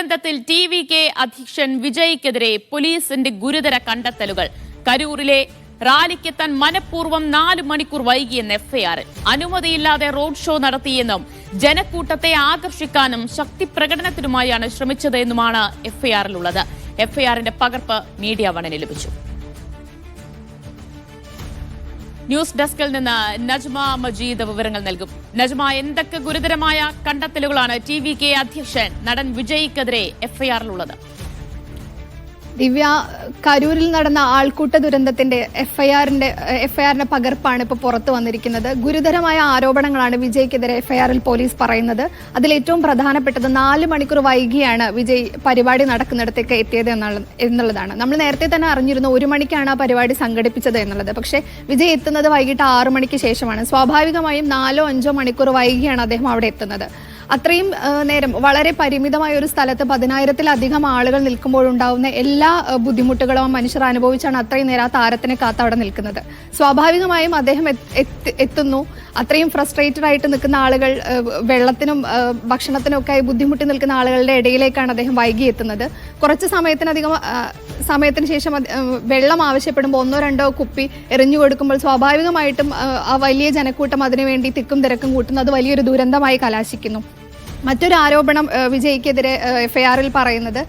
ദുരന്തത്തിൽ T V K അധ്യക്ഷൻ വിജയ്ക്കെതിരെ പോലീസിന്റെ ഗുരുതര കണ്ടെത്തലുകൾ. കരൂരിലെ റാലിക്കെത്താൻ മനഃപൂർവം നാല് മണിക്കൂർ വൈകിയെന്ന് എഫ്ഐആർ. അനുമതിയില്ലാതെ റോഡ് ഷോ നടത്തിയെന്നും ജനക്കൂട്ടത്തെ ആകർഷിക്കാനും ശക്തി പ്രകടനത്തിനുമായാണ് ശ്രമിച്ചതെന്നുമാണ് എഫ്ഐആറിലുള്ളത്. എഫ്ഐആറിന്റെ പകർപ്പ് മീഡിയ വണിന് ലഭിച്ചു. ന്യൂസ് ഡെസ്കിൽ നിന്ന് നജ്മ മജീദ് വിവരങ്ങൾ നൽകും. നജ്മ എന്തൊക്കെ ഗുരുതരമായ കണ്ടെത്തലുകളാണ് ടി വി കെ അധ്യക്ഷൻ നടൻ വിജയ്ക്കെതിരെ എഫ്ഐആറിലുള്ളത് ദിവ്യ കരൂരിൽ നടന്ന ആൾക്കൂട്ട ദുരന്തത്തിന്റെ എഫ്ഐആറിന്റെ എഫ്ഐആറിന്റെ പകർപ്പാണ് ഇപ്പോൾ പുറത്തു വന്നിരിക്കുന്നത്. ഗുരുതരമായ ആരോപണങ്ങളാണ് വിജയ്ക്കെതിരെ എഫ്ഐആറിൽ പോലീസ് പറയുന്നത്. അതിൽ ഏറ്റവും പ്രധാനപ്പെട്ടത് നാല് മണിക്കൂർ വൈകിയാണ് വിജയ് പരിപാടി നടക്കുന്നിടത്തേക്ക് എത്തിയത് എന്നുള്ളതാണ്. നമ്മൾ നേരത്തെ തന്നെ അറിഞ്ഞിരുന്നു ഒരു മണിക്കാണ് ആ പരിപാടി സംഘടിപ്പിച്ചത് എന്നുള്ളത്. പക്ഷേ വിജയ് എത്തുന്നത് വൈകിട്ട് ആറു മണിക്ക് ശേഷമാണ്. സ്വാഭാവികമായും നാലോ അഞ്ചോ മണിക്കൂർ വൈകിയാണ് അദ്ദേഹം അവിടെ എത്തുന്നത്. അത്രയും നേരം വളരെ പരിമിതമായ ഒരു സ്ഥലത്ത് പതിനായിരത്തിലധികം ആളുകൾ നിൽക്കുമ്പോഴുണ്ടാവുന്ന എല്ലാ ബുദ്ധിമുട്ടുകളും മനുഷ്യർ അനുഭവിച്ചാണ് അത്രയും നേരം ആ താരത്തിനെ കാത്ത് അവിടെ നിൽക്കുന്നത്. സ്വാഭാവികമായും അദ്ദേഹം എത്ത്- എത്ത്- എത്തുന്നു. അത്രയും ഫ്രസ്ട്രേറ്റഡ് ആയിട്ട് നിൽക്കുന്ന ആളുകൾ വെള്ളത്തിനും ഭക്ഷണത്തിനും ഒക്കെ ബുദ്ധിമുട്ടി നിൽക്കുന്ന ആളുകളുടെ ഇടയിലേക്കാണ് അദ്ദേഹം വൈകി എത്തുന്നത്. കുറച്ച് സമയത്തിനധികം സമയത്തിന് ശേഷം വെള്ളം ആവശ്യപ്പെടുമ്പോൾ ഒന്നോ രണ്ടോ കുപ്പി എറിഞ്ഞു കൊടുക്കുമ്പോൾ സ്വാഭാവികമായിട്ടും ആ വലിയ ജനക്കൂട്ടം അതിനുവേണ്ടി തിക്കും തിരക്കും കൂട്ടുന്നത് വലിയൊരു ദുരന്തമായി കലാശിക്കുന്നു. മറ്റൊരു ആരോപണം വിജയ്ക്കെതിരെ എഫ്ഐആറിൽ പറയുന്നത്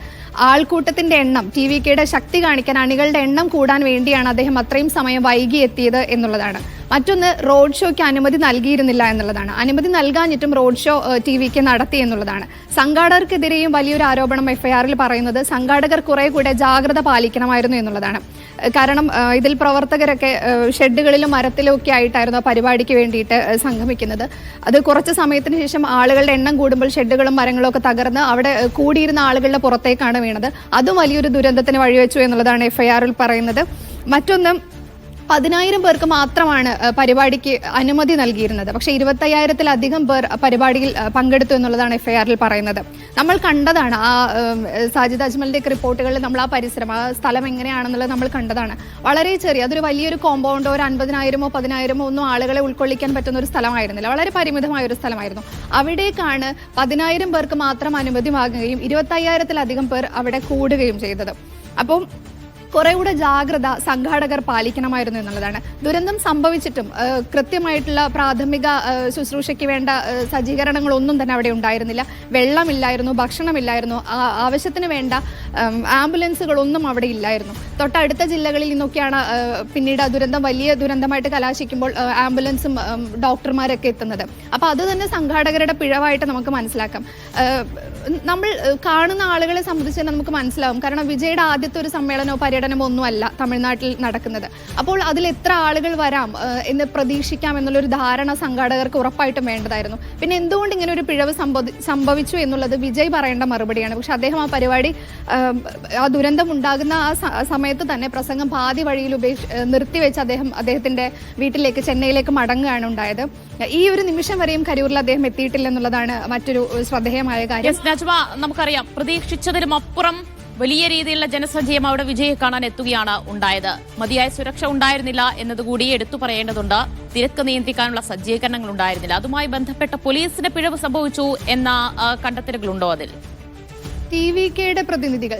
ആൾക്കൂട്ടത്തിന്റെ എണ്ണം ടി വി കെയുടെ ശക്തി കാണിക്കാൻ അണികളുടെ എണ്ണം കൂടാൻ വേണ്ടിയാണ് അദ്ദേഹം അത്രയും സമയം വൈകി എത്തിയത് എന്നുള്ളതാണ്. മറ്റൊന്ന് റോഡ് ഷോയ്ക്ക് അനുമതി നൽകിയിരുന്നില്ല എന്നുള്ളതാണ്. അനുമതി നൽകാഞ്ഞിട്ടും road show T V K നടത്തി എന്നുള്ളതാണ്. സംഘാടകർക്കെതിരെയും വലിയൊരു ആരോപണം എഫ്ഐആറിൽ പറയുന്നത് സംഘാടകർ കുറെ കൂടെ ജാഗ്രത പാലിക്കണമായിരുന്നു എന്നുള്ളതാണ്. കാരണം ഇതിൽ പ്രവർത്തകരൊക്കെ ഷെഡുകളിലും മരത്തിലും ഒക്കെ ആയിട്ടായിരുന്നു പരിപാടിക്ക് വേണ്ടിയിട്ട് സംഗമിക്കുന്നത്. അത് കുറച്ച് സമയത്തിന് ശേഷം ആളുകളുടെ എണ്ണം കൂടുമ്പോൾ ഷെഡുകളും മരങ്ങളും ഒക്കെ തകർന്ന് അവിടെ കൂടിയിരുന്ന ആളുകളുടെ പുറത്തേക്കാണ് വീണത്. അതും വലിയൊരു ദുരന്തത്തിന് വഴിവെച്ചു എന്നുള്ളതാണ് എഫ്ഐആറിൽ പറയുന്നത്. മറ്റൊന്ന് പതിനായിരം പേർക്ക് മാത്രമാണ് പരിപാടിക്ക് അനുമതി നൽകിയിരുന്നത്. പക്ഷേ ഇരുപത്തയ്യായിരത്തിലധികം പേർ പരിപാടിയിൽ പങ്കെടുത്തു എന്നുള്ളതാണ് എഫ്ഐആറിൽ പറയുന്നത്. നമ്മൾ കണ്ടതാണ് ആ സാജിദ് അജ്മലിന്റെ റിപ്പോർട്ടുകളിൽ നമ്മൾ ആ പരിസരം ആ സ്ഥലം എങ്ങനെയാണെന്നുള്ളത് നമ്മൾ കണ്ടതാണ്. വളരെ ചെറിയ അതൊരു വലിയൊരു കോമ്പൗണ്ടോ ഒരു അൻപതിനായിരമോ പതിനായിരമോ ഒന്നും ആളുകളെ ഉൾക്കൊള്ളിക്കാൻ പറ്റുന്ന ഒരു സ്ഥലമായിരുന്നില്ല. വളരെ പരിമിതമായ ഒരു സ്ഥലമായിരുന്നു. അവിടേക്കാണ് പതിനായിരം പേർക്ക് മാത്രം അനുമതി വാങ്ങുകയും ഇരുപത്തയ്യായിരത്തിലധികം പേർ അവിടെ കൂടുകയും ചെയ്തത്. അപ്പം കുറെ കൂടെ ജാഗ്രത സംഘാടകർ പാലിക്കണമായിരുന്നു എന്നുള്ളതാണ്. ദുരന്തം സംഭവിച്ചിട്ടും കൃത്യമായിട്ടുള്ള പ്രാഥമിക ശുശ്രൂഷയ്ക്ക് വേണ്ട സജ്ജീകരണങ്ങളൊന്നും തന്നെ അവിടെ ഉണ്ടായിരുന്നില്ല. വെള്ളമില്ലായിരുന്നു ഭക്ഷണമില്ലായിരുന്നു ആവശ്യത്തിന് വേണ്ട ആംബുലൻസുകളൊന്നും അവിടെ ഇല്ലായിരുന്നു. തൊട്ടടുത്ത ജില്ലകളിൽ നിന്നൊക്കെയാണ് പിന്നീട് ദുരന്തം വലിയ ദുരന്തമായിട്ട് കലാശിക്കുമ്പോൾ ആംബുലൻസും ഡോക്ടർമാരൊക്കെ എത്തുന്നത്. അപ്പോൾ അത് തന്നെ സംഘാടകരുടെ പിഴവായിട്ട് നമുക്ക് മനസ്സിലാക്കാം. നമ്മൾ കാണുന്ന ആളുകളെ സംബന്ധിച്ച് നമുക്ക് മനസ്സിലാവും. കാരണം വിജയുടെ ആദ്യത്തെ ഒരു സമ്മേളനമോ ഒന്നുമല്ല തമിഴ്നാട്ടിൽ നടക്കുന്നത്. അപ്പോൾ അതിൽ എത്ര ആളുകൾ വരാം എന്ന് പ്രതീക്ഷിക്കാം എന്നുള്ളൊരു ധാരണ സംഘാടകർക്ക് ഉറപ്പായിട്ടും വേണ്ടതായിരുന്നു. പിന്നെ എന്തുകൊണ്ട് ഇങ്ങനെ ഒരു പിഴവ് സംഭവിച്ചു എന്നുള്ളത് വിജയ് പറയേണ്ട മറുപടിയാണ്. പക്ഷെ അദ്ദേഹം ആ പരിപാടി ആ, ദുരന്തം ഉണ്ടാകുന്ന ആ സമയത്ത് തന്നെ പ്രസംഗം പാതി വഴിയിൽ ഉപേക്ഷ നിർത്തിവെച്ച് അദ്ദേഹം അദ്ദേഹത്തിന്റെ വീട്ടിലേക്ക് ചെന്നൈയിലേക്ക് മടങ്ങുകയാണ് ഉണ്ടായത്. ഈ ഒരു നിമിഷം വരെയും കരൂരിൽ അദ്ദേഹം എത്തിയിട്ടില്ല എന്നുള്ളതാണ് മറ്റൊരു ശ്രദ്ധേയമായ കാര്യം. നമുക്കറിയാം. പ്രതീക്ഷിച്ചതിനും അപ്പുറം വലിയ രീതിയിലുള്ള ജനസഞ്ചയം അവിടെ വിജയം കാണാൻ എത്തുകയാണ് ഉണ്ടായത്. മതിയായ സുരക്ഷ ഉണ്ടായിരുന്നില്ല എന്നതുകൂടി എടുത്തു പറയേണ്ടതുണ്ട്. തിരക്ക് നിയന്ത്രിക്കാനുള്ള സജ്ജീകരണങ്ങൾ ഉണ്ടായിരുന്നില്ല. അതുമായി ബന്ധപ്പെട്ട പോലീസിന്റെ പിഴവ് സംഭവിച്ചു എന്ന കണ്ടെത്തലുകളുണ്ടോ അതിൽ? ടി വി കെയുടെ പ്രതിനിധികൾ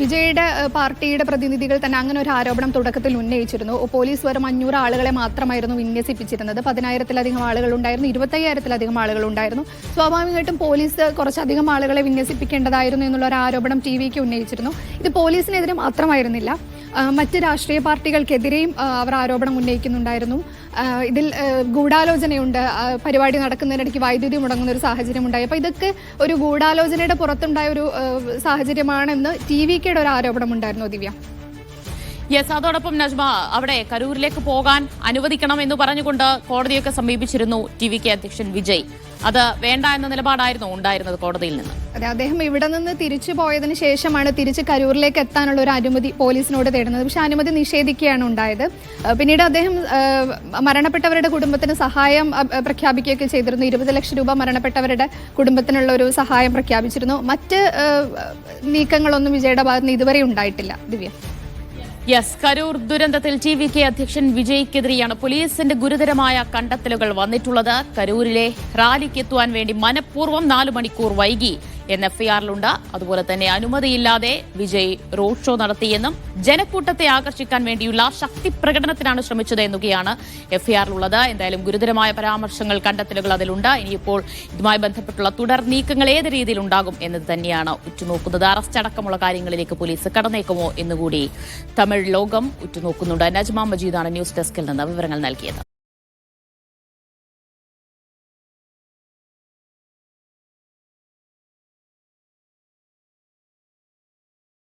വിജയുടെ പാർട്ടിയുടെ പ്രതിനിധികൾ തന്നെ അങ്ങനെ ഒരു ആരോപണം തുടക്കത്തിൽ ഉന്നയിച്ചിരുന്നു. പോലീസ് വെറും അഞ്ഞൂറ് ആളുകളെ മാത്രമായിരുന്നു വിന്യസിപ്പിച്ചിരുന്നത്. പതിനായിരത്തിലധികം ആളുകൾ ഉണ്ടായിരുന്നു ഇരുപത്തയ്യായിരത്തിലധികം ആളുകൾ ഉണ്ടായിരുന്നു. സ്വാഭാവികമായിട്ടും പോലീസ് കുറച്ചധികം ആളുകളെ വിന്യസിപ്പിക്കേണ്ടതായിരുന്നു എന്നുള്ള ഒരു ആരോപണം ടി വിക്ക് ഉന്നയിച്ചിരുന്നു. ഇത് പോലീസിനെതിരെ മാത്രമായിരുന്നില്ല മറ്റ് രാഷ്ട്രീയ പാർട്ടികൾക്കെതിരെയും അവർ ആരോപണം ഉന്നയിക്കുന്നുണ്ടായിരുന്നു. ഇതിൽ ഗൂഢാലോചനയുണ്ട്. പരിപാടി നടക്കുന്നതിനിടയ്ക്ക് വൈദ്യുതി മുടങ്ങുന്ന ഒരു സാഹചര്യം ഉണ്ടായി അപ്പോൾ ഇതൊക്കെ ഒരു ഗൂഢാലോചനയുടെ പുറത്തുണ്ടായ ഒരു സാഹചര്യമാണെന്ന് ടി വി കെയുടെ ഒരു ആരോപണം ഉണ്ടായിരുന്നു ദിവ്യ. യെസ് അതോടൊപ്പം നജ്മ അവിടെ കരൂരിലേക്ക് പോകാൻ അനുവദിക്കണം എന്ന് പറഞ്ഞുകൊണ്ട് കോടതിയൊക്കെ സമീപിച്ചിരുന്നു ടി വി കെ അധ്യക്ഷൻ വിജയ്. അത് വേണ്ട എന്ന നിലപാടായിരുന്നു ഉണ്ടായിരുന്നത് കോടതിയിൽ നിന്ന്. അതെ അദ്ദേഹം ഇവിടെ നിന്ന് തിരിച്ചു പോയതിനു ശേഷമാണ് തിരിച്ച് കരൂരിലേക്ക് എത്താനുള്ള ഒരു അനുമതി പോലീസിനോട് തേടുന്നത്. പക്ഷെ അനുമതി നിഷേധിക്കുകയാണ് ഉണ്ടായത്. പിന്നീട് അദ്ദേഹം മരണപ്പെട്ടവരുടെ കുടുംബത്തിന് സഹായം പ്രഖ്യാപിക്കുകയൊക്കെ ചെയ്തിരുന്നു. ഇരുപത് ലക്ഷം രൂപ മരണപ്പെട്ടവരുടെ കുടുംബത്തിനുള്ള ഒരു സഹായം പ്രഖ്യാപിച്ചിരുന്നു. മറ്റ് നീക്കങ്ങളൊന്നും വിജയുടെ ഭാഗത്ത് നിന്ന് ഇതുവരെ ഉണ്ടായിട്ടില്ല. ദിവ്യ. യെസ് കരൂർ ദുരന്തത്തിൽ ടി വി കെ അധ്യക്ഷൻ വിജയ്ക്കെതിരെയാണ് പോലീസിന്റെ ഗുരുതരമായ കണ്ടെത്തലുകൾ വന്നിട്ടുള്ളത്. കരൂരിലെ റാലിക്ക് എത്തുവാൻ വേണ്ടി മനഃപൂർവം നാലു മണിക്കൂർ വൈകി. എന്ന് എഫ്ഐആറിലുണ്ട് അതുപോലെ തന്നെ അനുമതിയില്ലാതെ വിജയ് റോഡ് ഷോ നടത്തിയെന്നും ജനക്കൂട്ടത്തെ ആകർഷിക്കാൻ വേണ്ടിയുള്ള ശക്തി പ്രകടനത്തിനാണ് ശ്രമിച്ചത് എന്നൊക്കെയാണ് എഫ്ഐആറിലുള്ളത് എന്തായാലും ഗുരുതരമായ പരാമർശങ്ങൾ കണ്ടെത്തലുകൾ അതിലുണ്ട്. ഇനിയിപ്പോൾ ഇതുമായി ബന്ധപ്പെട്ടുള്ള തുടർ നീക്കങ്ങൾ ഏത് രീതിയിൽ ഉണ്ടാകും എന്നത് തന്നെയാണ് ഉറ്റുനോക്കുന്നത്. അറസ്റ്റ് അടക്കമുള്ള കാര്യങ്ങളിലേക്ക് പോലീസ് കടന്നേക്കുമോ എന്നുകൂടി തമിഴ് ലോകം ഉറ്റുനോക്കുന്നുണ്ട്. നജ്മ മജീദാണ് ന്യൂസ് ഡെസ്കിൽ നിന്ന് വിവരങ്ങൾ നൽകിയത്.